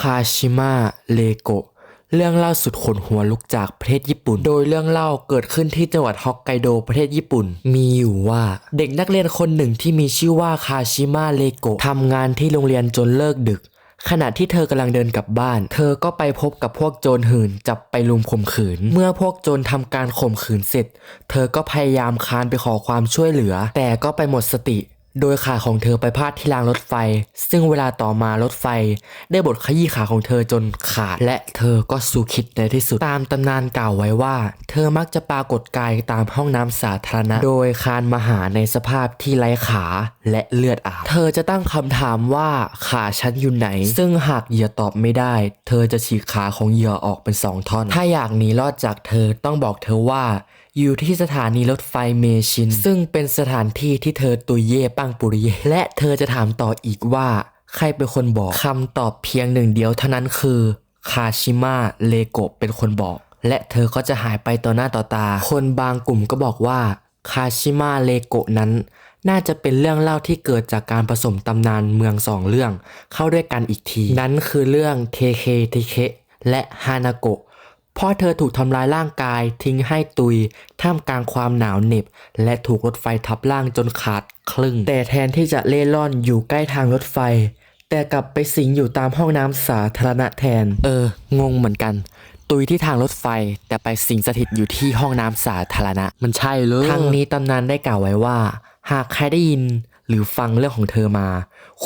คาชิมะเลโกะเรื่องเล่าสุดขนหัวลุกจากประเทศญี่ปุ่น โดยเรื่องเล่าเกิดขึ้นที่จังหวัดฮอกไกโดประเทศญี่ปุ่น มีอยู่ว่าเด็กนักเรียนคนหนึ่งที่มีชื่อว่าคาชิมะเลโกะทำงานที่โรงเรียนจนเลิกดึก ขณะที่เธอกำลังเดินกลับบ้าน เธอก็ไปพบกับพวกโจรหื่นจับไปลุมข่มขืน เมื่อพวกโจรทำการข่มขืนเสร็จ เธอก็พยายามคานไปขอความช่วยเหลือ แต่ก็ไปหมดสติ โดยขาของเธอไปพาดที่รางรถไฟ ซึ่งเวลาต่อมารถไฟ ได้บดขยี้ขาของเธอจนขาด และเธอก็สู่คิดในที่สุด ตามตำนานกล่าวไว้ว่า เธอมักจะปรากฏกายตามห้องน้ำสาธารณะ โดยคานมาหาในสภาพที่ไร้ขาและเลือดอาบ เธอจะตั้งคำถามว่าขาฉันอยู่ไหน ซึ่งหากเหยื่อตอบไม่ได้ เธอจะฉีกขาของเหยื่อออกเป็นสองท่อน ถ้าอยากหนีรอดจากเธอต้องบอกเธอว่า อยู่ที่สถานีรถไฟเมชิน ซึ่งเป็นสถานที่ที่เธอตุยเย่ปังปุริเย และเธอจะถามต่ออีกว่า ใครเป็นคนบอกคำตอบเพียงหนึ่งเดียวเท่านั้นคือคาชิมะเลโกะเป็นคนบอก และเธอก็จะหายไปต่อหน้าต่อตา คนบางกลุ่มก็บอกว่าคาชิมะเลโกะนั้น น่าจะเป็นเรื่องเล่าที่เกิดจากการผสมตำนานเมืองสองเรื่อง เข้าด้วยกันอีกที นั้นคือเรื่องเทเคเทเคและฮานาโกะพราะเธอถูกทำร้ายร่างกายทิ้งให้ตุย ท่ามกลางความหนาวเหน็บ และถูกรถไฟทับร่างจนขาด ครึ่ง แต่แทนที่จะเล่ร่อนอยู่ใกล้ทางรถไฟ แต่กลับไปสิงอยู่ตามห้องน้ำสาธารณะแทน เออ งงเหมือนกัน ตุยที่ทางรถไฟ แต่ไปสิงสถิตอยู่ที่ห้องน้ำสาธารณะ มันใช่เลยทั้งนี้ตำนานได้กล่าวไว้ว่า หากใครได้ยินหรือฟังเรื่องของเธอมา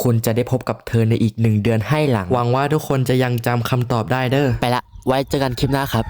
คุณจะได้พบกับเธอในอีกหนึ่งเดือนให้หลัง หวังว่าทุกคนจะยังจำคำตอบได้เด้อ ไปละ ไว้เจอกันคลิปหน้าครับ